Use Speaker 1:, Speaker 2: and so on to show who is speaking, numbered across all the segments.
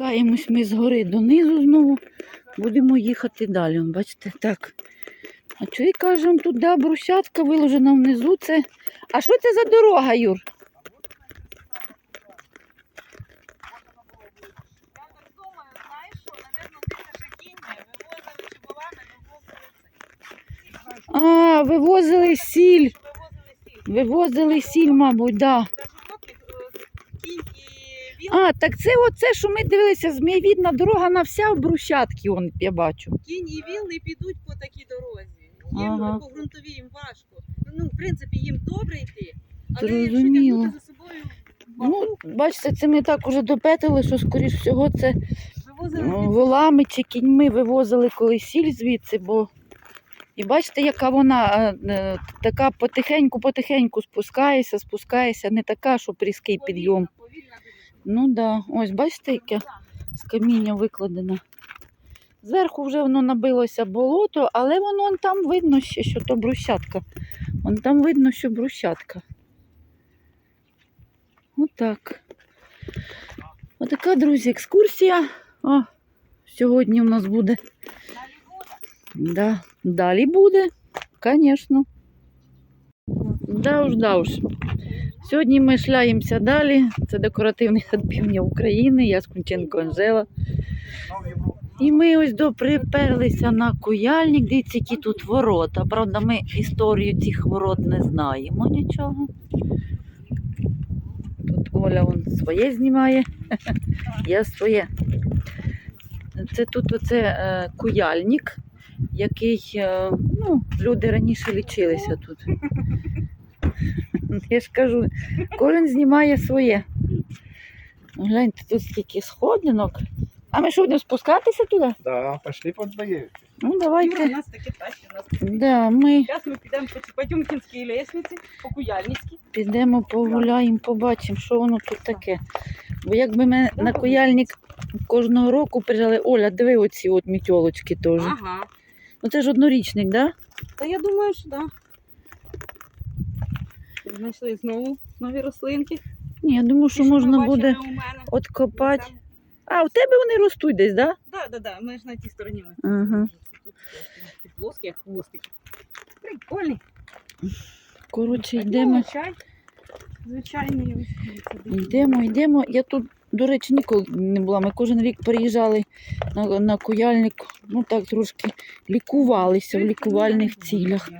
Speaker 1: Спускаємось ми з гори донизу знову. Будемо їхати далі. Он, Бачите, так. А чоловік каже, тут да, брусчатка виложена внизу. Це... А що це за дорога, Юр?
Speaker 2: Так.
Speaker 1: А, вивозили сіль.
Speaker 2: Вивозили сіль.
Speaker 1: Мабуть, да.
Speaker 2: Даже от їх, е, кінь і віл,
Speaker 1: А, так це оце, що ми дивилися, змієвідна дорога на вся в брусчатки, он, я бачу.
Speaker 2: кінь і віл не підуть по такій дорозі. Їм
Speaker 1: Ага.
Speaker 2: по ґрунтовій їм важко. Ну, в принципі, їм добре йти, але якщо
Speaker 1: Зрозуміло.
Speaker 2: тягнути за собою
Speaker 1: Ну, бачите, це ми так уже допетили, що, скоріш всього, це
Speaker 2: вивозили
Speaker 1: ну,
Speaker 2: звідси.
Speaker 1: волами чи кіньми вивозили колись сіль звідси, бо. І бачите, яка вона е, е, така потихеньку-потихеньку спускається, спускається, не така, що різкий підйом. Ну да. ось бачите, яке з каміння викладено. Зверху вже воно набилося болото, але воно он там видно ще, що то брусчатка. Вон там видно, що брусчатка. Отак. Отака, друзі, екскурсія. О, сьогодні в нас буде. Да, далі буде, звісно. Да уж, да уж. Сьогодні ми шляємося далі. Це декоративний сад півдня України, я Скунченко Анжела. І ми ось до приперлися на куяльник. Дивіться, які тут ворота. Правда, ми історію цих ворот не знаємо нічого. Тут Оля вон своє знімає, я своє. Це тут оце е, куяльник, який е, ну, люди раніше лічилися тут. Я ж кажу, кожен знімає своє. Гляньте, тут скільки сходинок. А ми що будемо спускатися туди?
Speaker 3: Да, пошли подвоє.
Speaker 1: Ну,
Speaker 2: Юра, у нас таке тащі, у нас
Speaker 1: Да, ми
Speaker 2: Зараз ми підемо по ці Потьомкінській лестниці, по Куяльницькій.
Speaker 1: підемо погуляємо, побачимо, що воно тут таке. Бо якби ми на куяльник кожного року приїжджали, Оля, диви оці от мітьолочки теж.
Speaker 2: Ага.
Speaker 1: Ну це ж однорічник, да?
Speaker 2: Та я думаю, що так. Да. Знайшли знову нові рослинки.
Speaker 1: Ні, я думаю, що можна буде откопати. А, у тебе вони ростуть десь, да?
Speaker 2: Да, да, да. Ми ж на тій стороні. Ми.
Speaker 1: Ага.
Speaker 2: Тут такі плоскі, як хвостики. Прикольні.
Speaker 1: Коротше,
Speaker 2: Ну,
Speaker 1: йдемо.
Speaker 2: Звичайний.
Speaker 1: Йдемо, йдемо. Я тут, до речі, ніколи не була. Ми кожен рік приїжджали на, на куяльник, ну так трошки лікувалися в лікувальних цілях.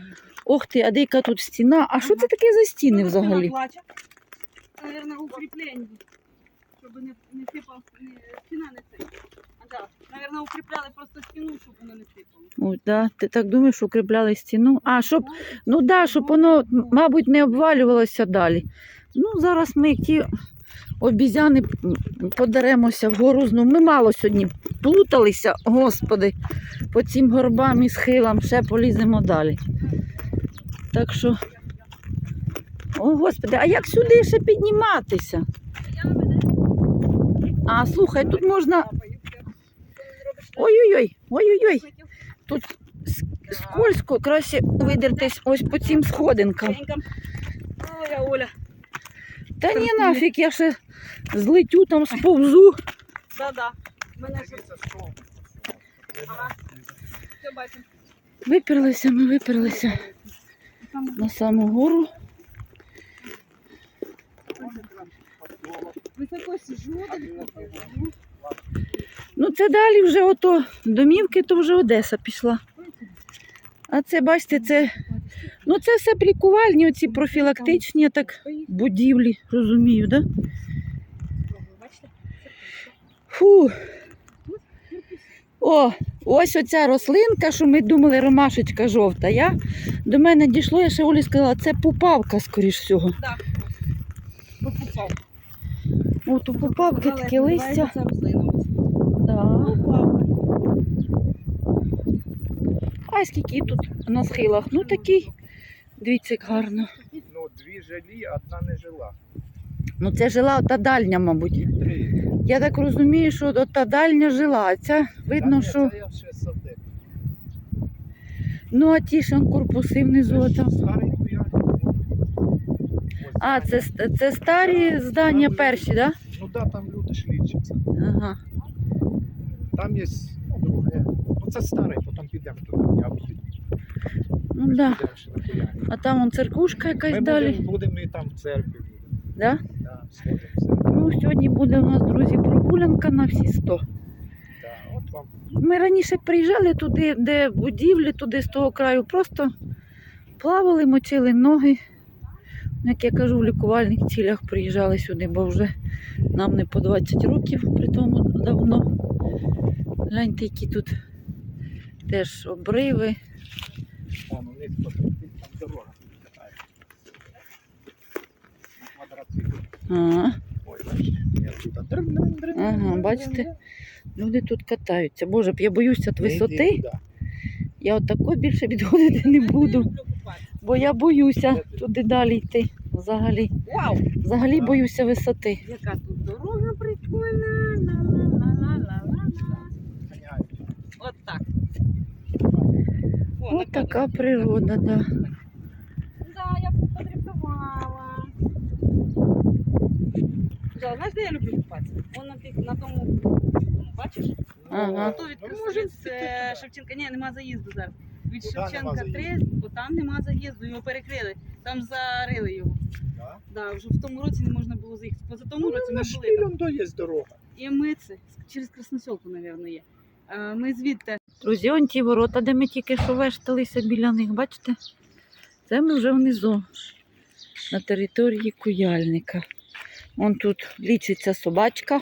Speaker 1: Ох ти, а деяка тут стіна. А що це таке за стіни
Speaker 2: Ну,
Speaker 1: взагалі?
Speaker 2: Наверное, укріплення. Щоб не, не сипав, не, стіна не цей. А, да. Наверное, укріпляли просто стіну, щоб воно не сипало.
Speaker 1: Ой, да, ти так думаєш, що укріпляли стіну? А, щоб, ну да, щоб воно, мабуть, не обвалювалося далі. Ну, зараз ми ті обізяни м, подеремося вгору знову. Ми мало сьогодні плуталися, господи, по цим горбам і схилам ще поліземо далі. Так що, о, господи, а як сюди ще підніматися? А, слухай, тут можна. Ой-ой-ой, ой-ой-ой. Тут скользко, краще видертись ось по цим сходинкам.
Speaker 2: Оля, Оля.
Speaker 1: Та ні, нафіг, я ще злетю там сповзу.
Speaker 2: Да-да. Мене ж... Ага. Все бачимо.
Speaker 1: Виперлися, ми виперлися на саму гору.
Speaker 2: високо сижу.
Speaker 1: Ну це далі вже ото домівки, то вже Одеса пішла. А це, бачите, це, ну це все лікувальні, оці профілактичні так, будівлі, розумію, да?
Speaker 2: Бачите?
Speaker 1: Фу. О, ось оця рослинка, що ми думали, ромашечка жовта. Я, до мене дійшло, я ще Олі сказала, це пупавка, скоріш всього.
Speaker 2: Да. Попупав.
Speaker 1: От у пупавки таке листя.
Speaker 2: Це рослина.
Speaker 1: Да.
Speaker 2: Попав.
Speaker 1: А скільки тут на схилах? Ну такий. Дивіться, як гарно.
Speaker 3: Ну, дві жилі, одна не жила.
Speaker 1: Ну це жила та дальня, мабуть. Я так розумію, що та дальня жила, а ця видно,
Speaker 3: Та ні,
Speaker 1: що.
Speaker 3: Це я ще садив.
Speaker 1: Ну, а ті ж он корпуси внизу.
Speaker 3: Це
Speaker 1: Там.
Speaker 3: ж старий куяльник. Ось
Speaker 1: А, це, це старі здання перші, так?
Speaker 3: Ну да, там люди ж лічаться.
Speaker 1: Ага.
Speaker 3: там є друге. Це старий, потім підемо туди, я об'їду.
Speaker 1: Ну да. А там он церквушка якась
Speaker 3: Ми
Speaker 1: далі.
Speaker 3: будемо, будемо і там в церкві.
Speaker 1: Да?
Speaker 3: Да.
Speaker 1: Ну, сьогодні буде у нас, друзі, прогулянка на всі 100.
Speaker 3: Да, от вам.
Speaker 1: Ми раніше приїжджали туди, де будівлі, туди з того краю, просто плавали, мочили ноги. Як я кажу, в лікувальних цілях приїжджали сюди, бо вже нам не по 20 років, при тому давно. Гляньте, які тут теж обриви.
Speaker 3: Там у них там дорога.
Speaker 1: Ага,
Speaker 3: Ой, бачите.
Speaker 1: Ага, бачите? люди тут катаються. Боже, я боюся
Speaker 3: йди
Speaker 1: висоти. Я отако більше відходити не буду, бо я боюся туди далі йти. Взагалі.
Speaker 2: Вау!
Speaker 1: Взагалі боюся висоти.
Speaker 2: Яка тут дорога прикольна. Ла-ла-ла-ла-ла-ла. От так.
Speaker 1: Ось така природа, да.
Speaker 2: Да, я подрифтувала. Да, знаєш, де я люблю купатися? Вон на, тих, на тому, бачиш?
Speaker 1: Ага.
Speaker 2: Хто від,
Speaker 3: Ну,
Speaker 2: Шевченка? Ні, нема заїзду зараз. Від
Speaker 3: нема
Speaker 2: Шевченка 3, бо там нема заїзду, його перекрили. Там зарили його.
Speaker 3: Да?
Speaker 2: Да, вже в тому році не можна було заїхати. Поза тому році ми були там.
Speaker 3: то є дорога.
Speaker 2: І ми це через Красносілку, мабуть, є. Е, Ми звідти
Speaker 1: Друзі, он ті ворота, де ми тільки що вешталися біля них, бачите? Це ми вже внизу, на території куяльника. Вон тут лічиться собачка.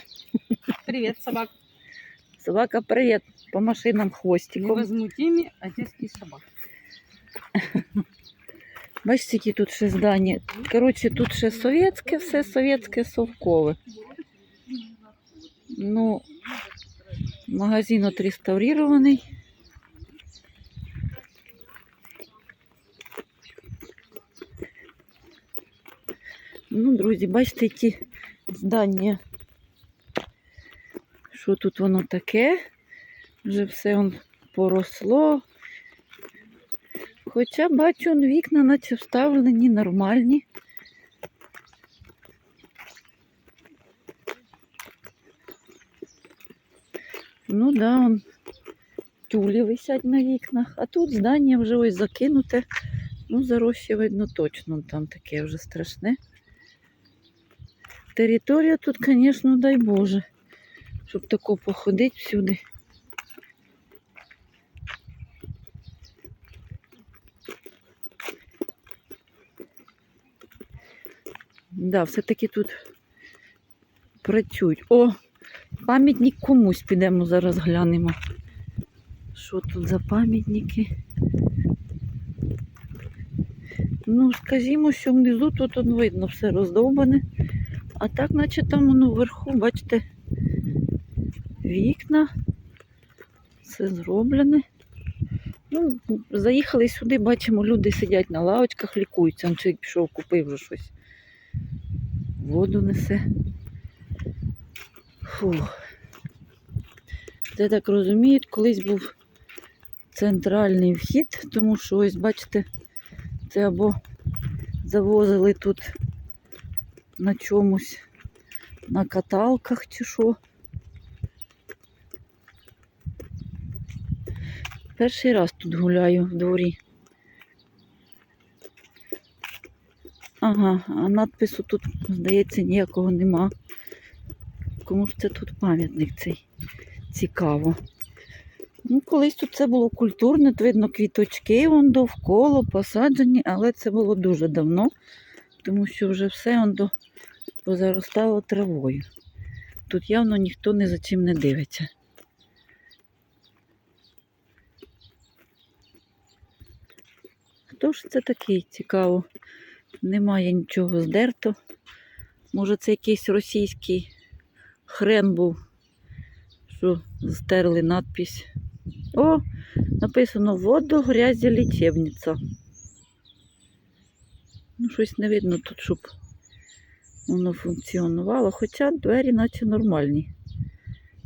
Speaker 2: Привіт, собак.
Speaker 1: Собака, привіт, по машинам хвостиком.
Speaker 2: Невозмутимі одеські собаки.
Speaker 1: Бачите, які тут ще здання. Коротше, тут ще совєтське, все совєтське совкове. Ну, магазин отреставрирований. Ну, друзі, бачите, які здання. Що тут воно таке? Вже все он поросло. Хоча бачу, вікна наче вставлені нормальні. Ну да, он тюлі висять на вікнах, а тут здання вже ось закинуте. Ну, заросше видно точно, там таке вже страшне. Територія тут, звісно, дай Боже, щоб тако походити всюди. Да, все-таки тут працюють. О, пам'ятник комусь підемо зараз глянемо. Що тут за пам'ятники? Ну, скажімо, що внизу тут он видно все роздовбане. А так, наче там воно вверху, бачите, вікна. Все зроблене. Ну, заїхали сюди, бачимо, люди сидять на лавочках, лікуються. Он пішов, купив вже щось. Воду несе. Фух. Це так розуміють, колись був центральний вхід, тому що ось, бачите, це або завозили тут на чомусь, на каталках чи що. Перший раз тут гуляю в дворі. Ага, а надпису тут, здається, ніякого нема. Кому ж це тут пам'ятник цей цікаво. Ну, колись тут це було культурне, тут видно, квіточки вон довкола посаджені, але це було дуже давно, тому що вже все вон до позаростало травою. Тут явно ніхто ні за чим не дивиться. Хто ж це такий цікаво? Немає нічого здерто. Може, це якийсь російський хрен був, що стерли надпись. О, написано воду грязі лічебниця. Ну, щось не видно тут, щоб воно функціонувало. Хоча двері наче нормальні.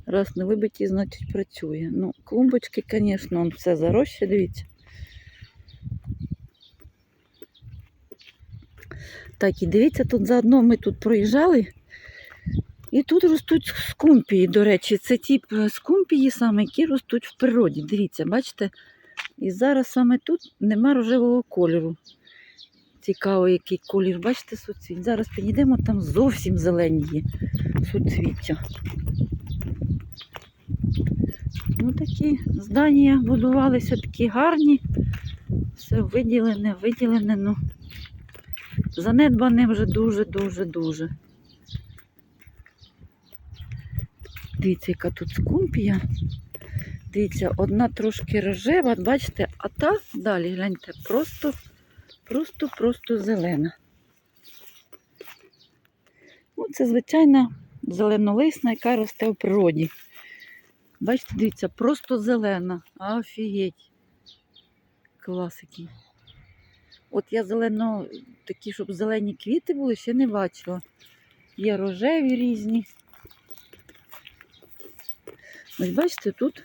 Speaker 1: Раз не вибиті, значить працює. Ну, клумбочки, звісно, он все зароще, дивіться. Так, і дивіться, тут заодно ми тут проїжджали. І тут ростуть скумпії, до речі, це ті е, скумпії саме, які ростуть в природі. Дивіться, бачите? І зараз саме тут нема рожевого кольору. Цікаво, який колір. Бачите, суцвіт. Зараз підійдемо, там зовсім зелені є суцвіття. Ну, такі здання будувалися такі гарні. Все виділене, виділене, ну занедбане вже дуже-дуже дуже. Дивіться, яка тут скумпія. Дивіться, одна трошки рожева, бачите, а та далі, гляньте, просто, просто, просто зелена. Ну, це звичайна зеленолисна, яка росте в природі. Бачите, дивіться, просто зелена. Офігеть. Клас. От я зелено, такі, щоб зелені квіти були, ще не бачила. Є рожеві різні. Ось бачите, тут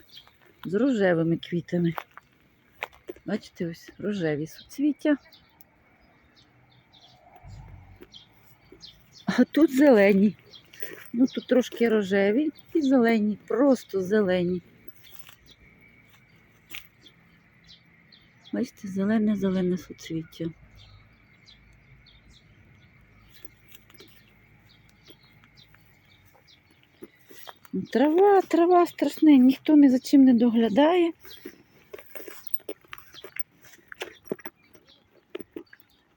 Speaker 1: з рожевими квітами. Бачите, ось рожеві суцвіття. А тут зелені. Ну, тут трошки рожеві і зелені, просто зелені. Бачите, зелене-зелене суцвіття. Трава, трава страшна, ніхто ні за чим не доглядає.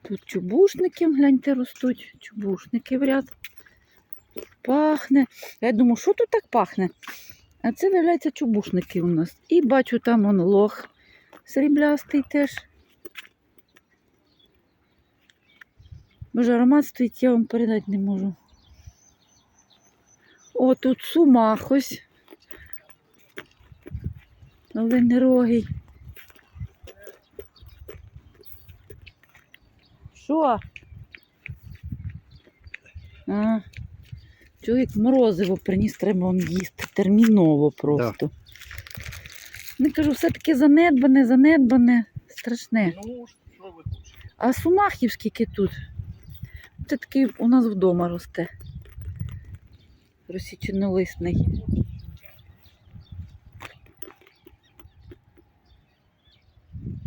Speaker 1: Тут чубушники, гляньте, ростуть, чубушники в ряд. Пахне. Я думаю, що тут так пахне? А це, виявляється, чубушники у нас. І бачу там он лох сріблястий теж. Боже, аромат стоїть, я вам передати не можу. О, тут сумах ось. Оленерогий. Що? А, чоловік морозиво приніс, треба вам їсти терміново просто. Не кажу, все таке занедбане, занедбане, страшне.
Speaker 3: Ну, що ви хочете?
Speaker 1: А сумахів скільки тут? Це такий у нас вдома росте. Росічинолисний.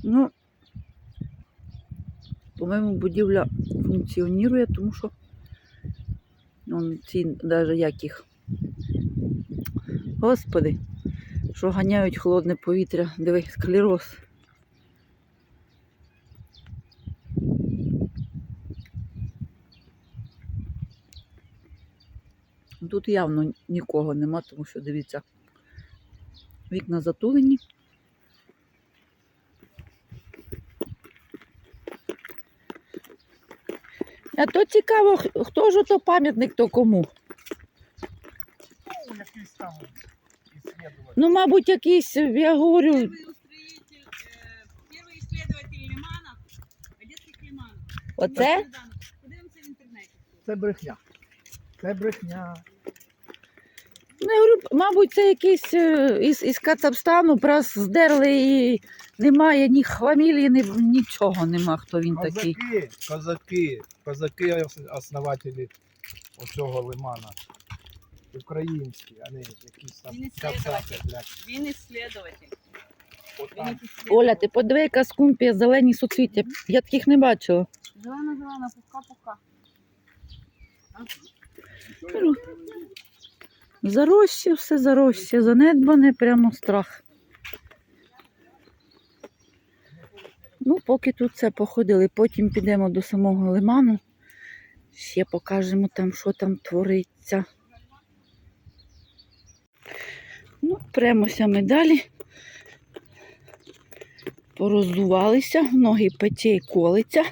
Speaker 1: Ну, по-моєму, будівля функціонує, тому що он ці навіть як їх. Господи, що ганяють холодне повітря, диви, склероз. Тут явно нікого нема, тому що дивіться, вікна затулені. А то цікаво, х- хто ж то пам'ятник, то кому.
Speaker 3: Ну, якийсь там исследователь.
Speaker 1: Ну, мабуть, якийсь, я говорю,
Speaker 2: Первый устроитель, э, первый исследователь Лимана, Одесских Лиманов.
Speaker 1: оце.
Speaker 2: Богданов. Подивимося в інтернеті.
Speaker 3: Це брехня. Це брехня.
Speaker 1: Ну, я говорю, мабуть, це якийсь е, із, із Кацапстану прас здерли і немає ні фамілії, ні, нічого нема, хто він такий.
Speaker 3: Козаки, козаки, козаки основателі оцього лимана. Українські, а не якісь там
Speaker 2: Він
Speaker 3: кацапи, блядь.
Speaker 2: Він.
Speaker 3: Отам.
Speaker 2: ісследував.
Speaker 1: Оля, ти подиви, яка скумпія, зелені суцвіття. Я таких не бачила.
Speaker 2: Зелена, зелена, пука-пука.
Speaker 1: Заросше, все заросше, занедбане, прямо страх. Ну, поки тут це походили, потім підемо до самого лиману. Ще покажемо там, що там твориться. Ну, премося ми далі. Порозувалися, ноги пече і колиться.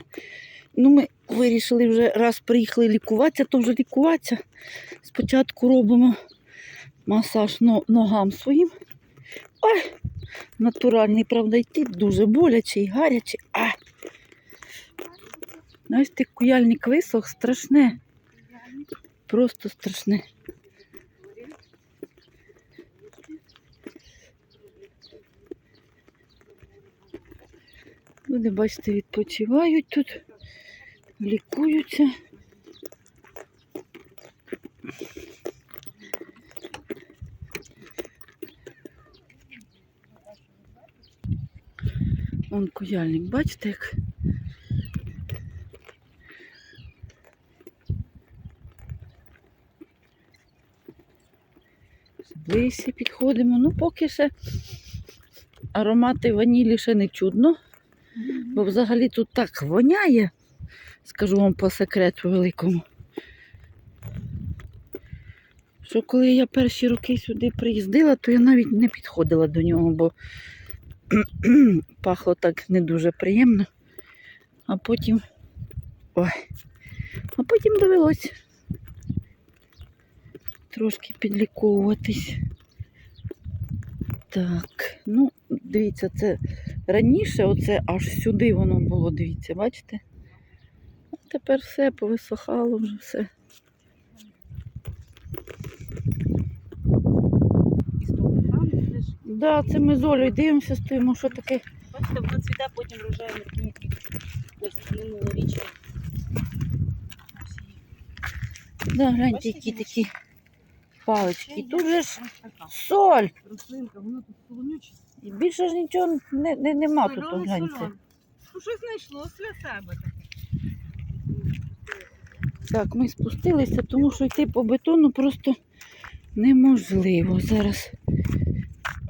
Speaker 1: Ну, ми вирішили вже раз приїхали лікуватися, то вже лікуватися. Спочатку робимо масаж ногам своїм. Ой, натуральний, правда, йти дуже боляче і гаряче. А. Знаєш, ти куяльник висох, страшне. Просто страшне. Люди, бачите, відпочивають тут, лікуються. Вон куяльник, бачите як? Ближче підходимо. Ну, поки ще аромати ванілі ще не чудно, бо взагалі тут так воняє, скажу вам по секрету великому. Що коли я перші роки сюди приїздила, то я навіть не підходила до нього, бо пахло так не дуже приємно. А потім. Ой. А потім довелось трошки підліковуватись. Так, ну, дивіться, це раніше, оце аж сюди воно було, дивіться, бачите? А тепер все повисохало вже все.
Speaker 2: І стоп, там де ж,
Speaker 1: Да, це ми з Олею дивимося, стоїмо, що таке.
Speaker 2: бачите, воно цвіте, потім рожає на квітки. Ось її.
Speaker 1: Да, гляньте, які такі палички. Тут же ж соль.
Speaker 2: рослинка, воно тут солонюче.
Speaker 1: І більше ж нічого не, не, нема тут,
Speaker 2: Сольоне,
Speaker 1: гляньте.
Speaker 2: Ну, щось знайшло для себе таке.
Speaker 1: Так, ми спустилися, тому що йти по бетону просто неможливо зараз. Ой.
Speaker 2: Ну, води попустили.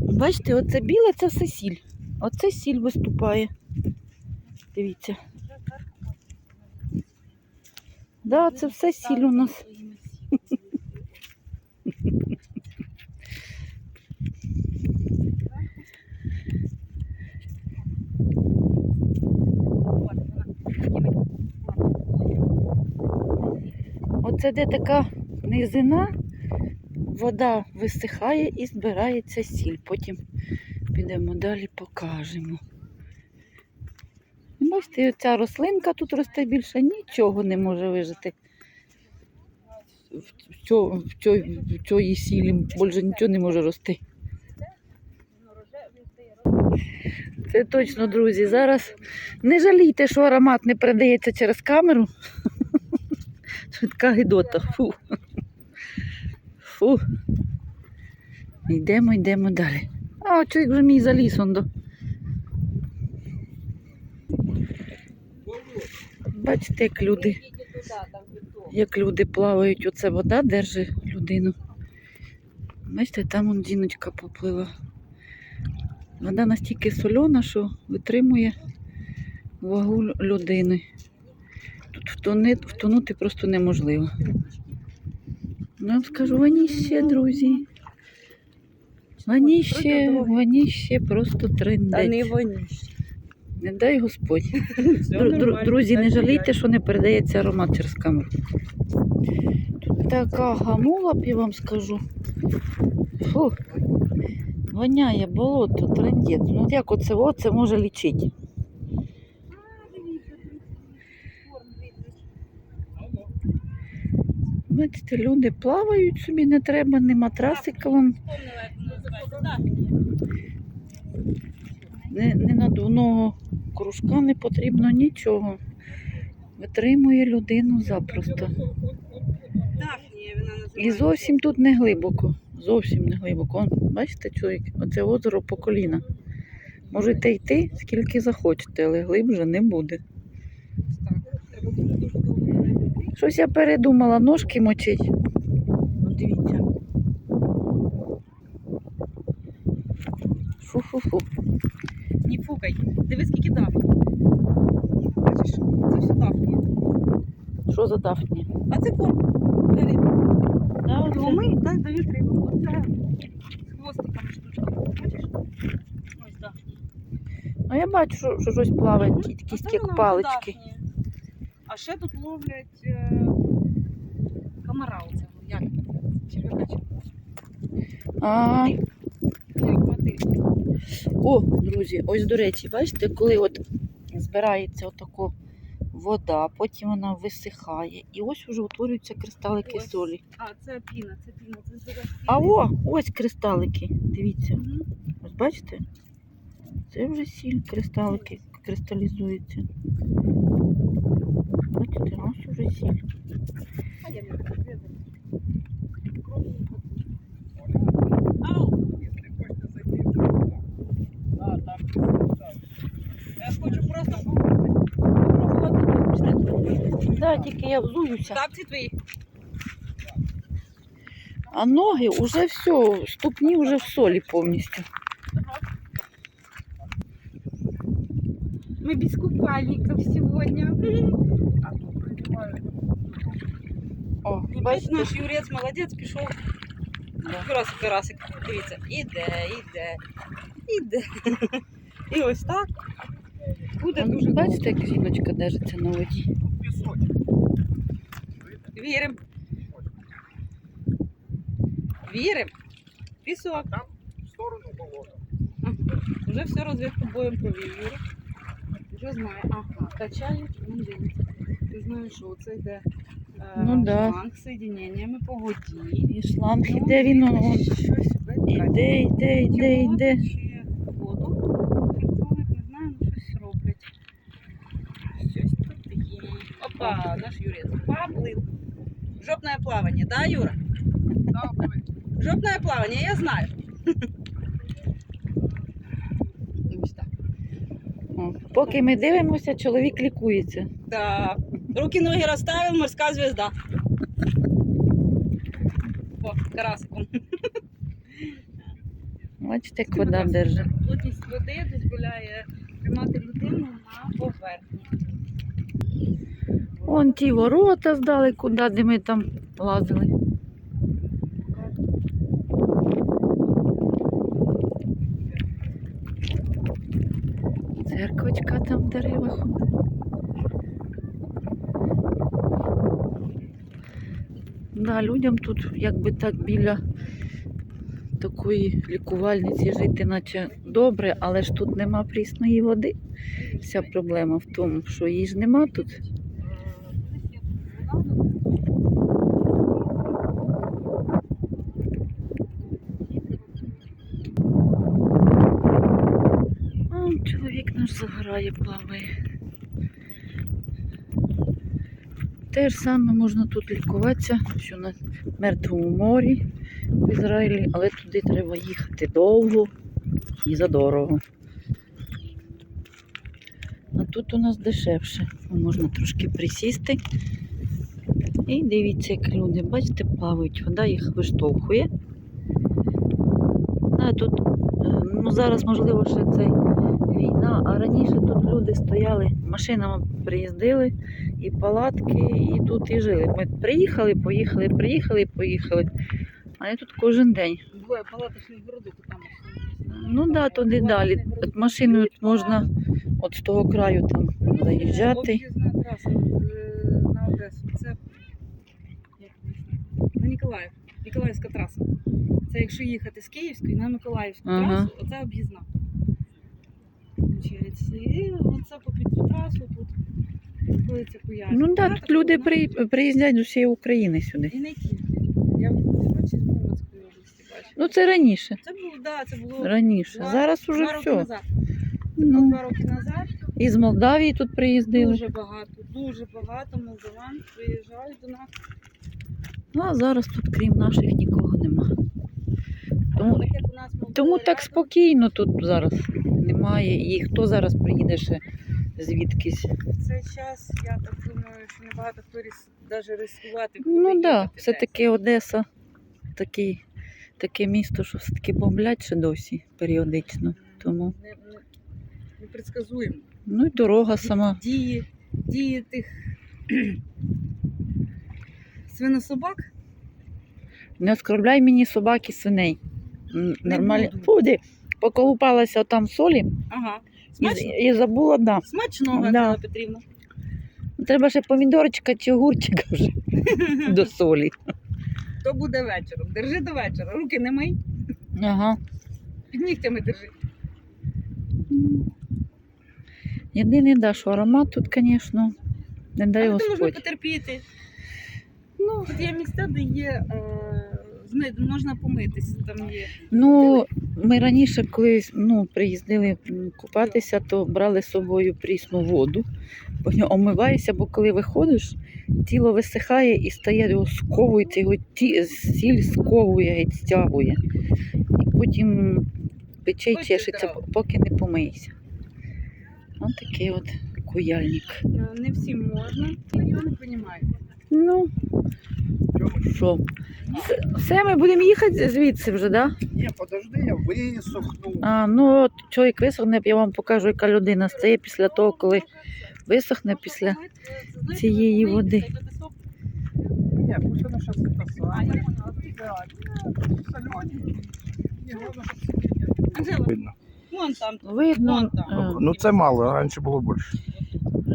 Speaker 1: Бачите, оце біле це все сіль. Оце сіль виступає. Дивіться. Да, це все сіль у нас. Оце де така низина, вода висихає і збирається сіль. Потім підемо далі, покажемо. Бачите, ця рослинка тут росте більше, нічого не може вижити. В, цьо, в, цьо, сілі більше нічого не може рости. Це точно, друзі. Зараз не жалійте, що аромат не передається через камеру. Швидка гидота. Фу. Фу. Йдемо, йдемо далі. А, чоловік вже мій заліз он до. Бачите, як люди, як люди плавають. Оце вода держить людину. Бачите, там он жіночка поплила. Вода настільки сольона, що витримує вагу людини. Тут втонути просто неможливо. Ну, я вам скажу, ваніще, друзі. Ваніще, ваніще просто трендець.
Speaker 2: воніще.
Speaker 1: Не дай Господь. Дру- дру- Друзі, не жалійте, що не передається аромат через камеру. Тут така гамула, б я вам скажу. Фу. Воняє болото, трендець. Ну як оце, оце може лічити? Бачите, люди плавають собі, не треба, ні
Speaker 2: називається.
Speaker 1: ні, ні надувного кружка не потрібно нічого. Витримує людину запросто. І зовсім тут не глибоко. Зовсім не глибоко. Бачите, чоловік, оце озеро по коліна. Можете йти скільки захочете, але глибше не буде.
Speaker 2: Так, треба дуже дуже довго.
Speaker 1: Щось я передумала ножки мочить. Ну, дивіться. Фу-фу-фу.
Speaker 2: Не фукай. Диви, скільки дафні. Бачиш, це все дафнія.
Speaker 1: Що за дафні?
Speaker 2: А це корм для риб.
Speaker 1: Да,
Speaker 2: Його
Speaker 1: оце.
Speaker 2: ми дай дають рибу. Оце з хвостиками штучка. Бачиш? Ось дафнія.
Speaker 1: Ну я бачу, що, що щось плаває, якісь як палички.
Speaker 2: дафнія. А ще тут ловлять е, комара оцього. Як? Черв'яка.
Speaker 1: А,
Speaker 2: Ну.
Speaker 1: О, друзі, ось до речі, бачите, коли от збирається отако вода, потім вона висихає, і ось вже утворюються кристалики
Speaker 2: Ось.
Speaker 1: солі.
Speaker 2: А, це піна, це піна. Це збираєш
Speaker 1: А о, ось кристалики. Дивіться,
Speaker 2: Мгм.
Speaker 1: ось бачите? Це вже сіль, кристалики кристалізуються бачите, нас уже сіль.
Speaker 2: Я хочу
Speaker 3: просто попробувати. Да,
Speaker 1: тільки я взуюся.
Speaker 2: Тапці твої.
Speaker 1: А ноги уже все, ступні вже в солі повністю.
Speaker 2: Ми без купальников сьогодні.
Speaker 3: А тут приймають.
Speaker 1: О,
Speaker 2: Бачиш, наш юрець молодець, пішов.
Speaker 1: Да.
Speaker 2: Карасик, карасик, дивіться, іде, іде, іде. І ось так. Буде
Speaker 1: Ну,
Speaker 2: дуже
Speaker 1: Бачите, як жіночка держиться на воді.
Speaker 3: Тут пісочок.
Speaker 2: Вірим. Вірим. Пісок.
Speaker 3: Там в сторону болота.
Speaker 2: Вже все розвідку боєм провів, Юра. Вже знає. Ага, качають, він дивиться. Ти знаєш, що це йде е,
Speaker 1: Ну да.
Speaker 2: шланг з соєдиненнями по воді.
Speaker 1: І шланг
Speaker 2: Ну,
Speaker 1: іде він, он, он.
Speaker 2: щось витратить.
Speaker 1: іде, йде, йде, йде.
Speaker 2: Чи воду фільтрують, не знаю, ну щось роблять. Щось тут є. Опа, наш Юрець поплив. Жопне плавання, да, Юра?
Speaker 3: Там ви
Speaker 2: Жопне плавання, я знаю. Так.
Speaker 1: Поки ми дивимося, чоловік лікується.
Speaker 2: Да. Руки ноги розставив, морська звезда. О, карасиком.
Speaker 1: Бачите, як вода держить.
Speaker 2: Плотність води дозволяє тримати людину на поверхні.
Speaker 1: Вон ті ворота здали, куди де ми там лазили. Церквочка там в деревах. Да, людям тут якби так біля такої лікувальниці жити, наче добре, але ж тут нема прісної води. Вся проблема в тому, що її ж нема тут. Чоловік наш загорає, плаває. Те ж саме можна тут лікуватися, що на Мертвому морі в Ізраїлі, але туди треба їхати довго і задорого. А тут у нас дешевше. Можна трошки присісти. І дивіться, як люди, бачите, плавають, вода їх виштовхує. Да, тут, е, ну зараз, можливо, ще це війна, а раніше тут люди стояли, машинами приїздили, і палатки, і тут і жили. Ми приїхали, поїхали, приїхали, поїхали. А я тут кожен день.
Speaker 2: Двоє палаточних городок там.
Speaker 1: Ну так, да, туди далі. От машиною можна от з того краю там заїжджати.
Speaker 2: Траса е, на Одесу. Це на Ніколаїв. Ніколаївська траса. Це якщо їхати з Київської на Миколаївську
Speaker 1: Ага.
Speaker 2: трасу, оце об'їзна. Получається. І оце по цю трасу тут знаходиться Куяльська.
Speaker 1: Ну так, да, тут люди при, приїздять з усієї України сюди.
Speaker 2: І не тільки. Я в Хмельницькій області бачу.
Speaker 1: Ну це раніше.
Speaker 2: Це було, да, це було
Speaker 1: Раніше.
Speaker 2: Два-
Speaker 1: Зараз уже
Speaker 2: два роки
Speaker 1: все.
Speaker 2: назад.
Speaker 1: Ну,
Speaker 2: Два роки назад
Speaker 1: із Молдавії тут приїздили.
Speaker 2: дуже багато, дуже багато молдаван приїжджають до нас.
Speaker 1: Ну а зараз тут, крім наших, нікого нема. Тому, тому так спокійно тут зараз немає. І хто зараз приїде ще звідкись?
Speaker 2: В цей час я так думаю, що небагато хто ріс, навіть ризикувати. буде
Speaker 1: Ну так, да, все-таки. Одеса такий, таке місто, що все-таки бомблять ще досі періодично. Тому.
Speaker 2: Не, не, непредсказуємо.
Speaker 1: Ну і дорога сама.
Speaker 2: Дії, дії тих свинособак.
Speaker 1: Не оскорбляй мені собаки свиней. Нормально. Фуди, поколупалася там солі
Speaker 2: Ага.
Speaker 1: І,
Speaker 2: Смачно?
Speaker 1: і забула, да.
Speaker 2: Смачного,
Speaker 1: Да.
Speaker 2: Антона Петрівна.
Speaker 1: Треба ще помідорчика чи огурчика вже до солі.
Speaker 2: То буде вечором. Держи до вечора. Руки не мий,
Speaker 1: Ага.
Speaker 2: під нігтями держи.
Speaker 1: Єдине, да, що аромат тут, звісно, не дай
Speaker 2: Але то можна
Speaker 1: Господь.
Speaker 2: потерпіти. Ну, тут є місця, де є е, можна помитися. Там є.
Speaker 1: Ну, ми раніше, коли ну, приїздили купатися, то брали з собою прісну воду. Потім омиваєшся, бо коли виходиш, тіло висихає і стає його сковується, його ті, сіль сковує, стягує. І потім пече й чешеться, поки не помиєшся. Ось такий от куяльник.
Speaker 2: Ну, Не всім можна. Я не розумію.
Speaker 1: Ну, що? Все- ми будемо їхати звідси вже, так? Да?
Speaker 3: Ні, подожди, я висохну.
Speaker 1: А, ну от чоловік висохне, я вам покажу, яка людина стає після того, коли висохне після цієї води.
Speaker 3: Ні, пусть вона зараз саме. Солененький. Ні, головне, щоб
Speaker 2: Анжела,
Speaker 3: видно.
Speaker 2: вон там.
Speaker 1: Видно,
Speaker 2: Вон там.
Speaker 3: Ну це мало, раніше було більше.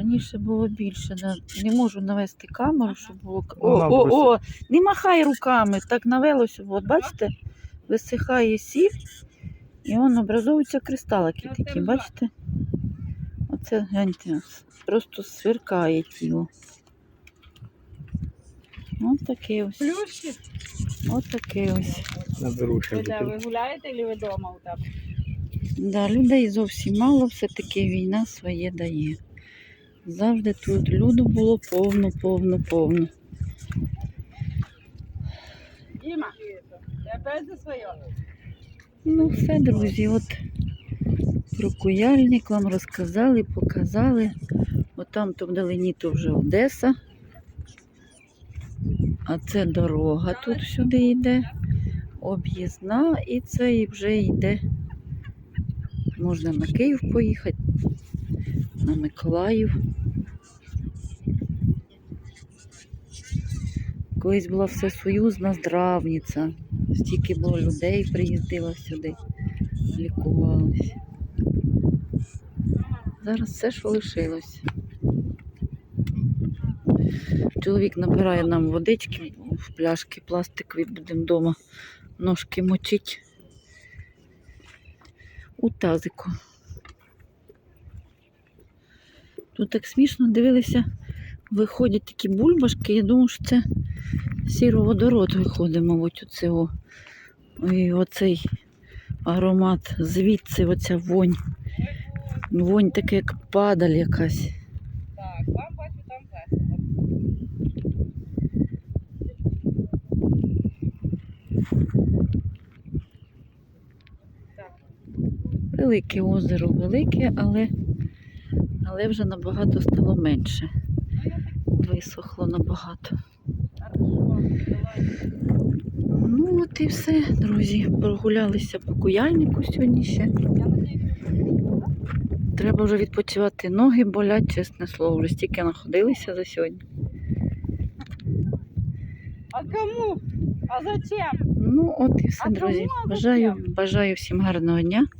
Speaker 1: Раніше було більше. Да. Не можу навести камеру, щоб було. О,
Speaker 3: нам
Speaker 1: о,
Speaker 3: просто-
Speaker 1: о, не махай руками, так навелося. От бачите, висихає сів, і он образовуються кристалики такі, бачите? Оце гляньте, просто сверкає тіло. Ось таке ось.
Speaker 2: Плющить.
Speaker 1: Ось таке ось.
Speaker 2: Ви де, ви гуляєте чи ви вдома у тебе?
Speaker 1: Да, людей зовсім мало, все-таки війна своє дає. Завжди тут люду було повно, повно, повно.
Speaker 2: Діма, опять за своє?
Speaker 1: Ну, все, друзі, от про куяльник вам розказали, показали. От там то вдалині то вже Одеса. А це дорога тут сюди йде. Об'їзна і це і вже йде. Можна на Київ поїхати, на Миколаїв. Колись була всесоюзна здравниця. Стільки було людей приїздило сюди, лікувалися. Зараз все, що лишилось. Чоловік набирає нам водички в пляшки пластикові, будемо вдома ножки мочити у тазику. Тут так смішно дивилися, виходять такі бульбашки. Я думаю, що це сіроводород виходить, мабуть, у цього. І оцей аромат звідси, оця вонь. Вонь така, як падаль якась.
Speaker 2: Так, вам бачу там весело.
Speaker 1: Велике озеро, велике, але, але вже набагато стало менше. Висохло набагато. Ну от і все, друзі. Прогулялися по куяльнику сьогодні ще. Треба вже відпочивати. Ноги болять, чесне слово. Вже стільки находилися за сьогодні.
Speaker 2: А кому? А зачем?
Speaker 1: Ну, от і все, друзі. Бажаю, бажаю всім гарного дня.
Speaker 2: Все,